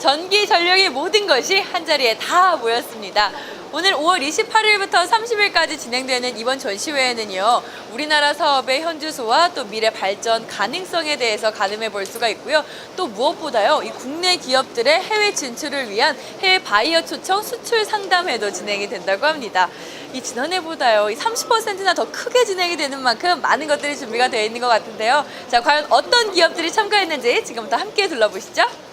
전기, 전력의 모든 것이 한자리에 다 모였습니다. 오늘 5월 28일부터 30일까지 진행되는 이번 전시회에는요, 우리나라 사업의 현주소와 또 미래 발전 가능성에 대해서 가늠해 볼 수가 있고요. 또 무엇보다요, 이 국내 기업들의 해외 진출을 위한 해외 바이어 초청 수출 상담회도 진행이 된다고 합니다. 이 지난해보다요, 이 30%나 더 크게 진행이 되는 만큼 많은 것들이 준비가 되어 있는 것 같은데요. 자, 과연 어떤 기업들이 참가했는지 지금부터 함께 둘러보시죠.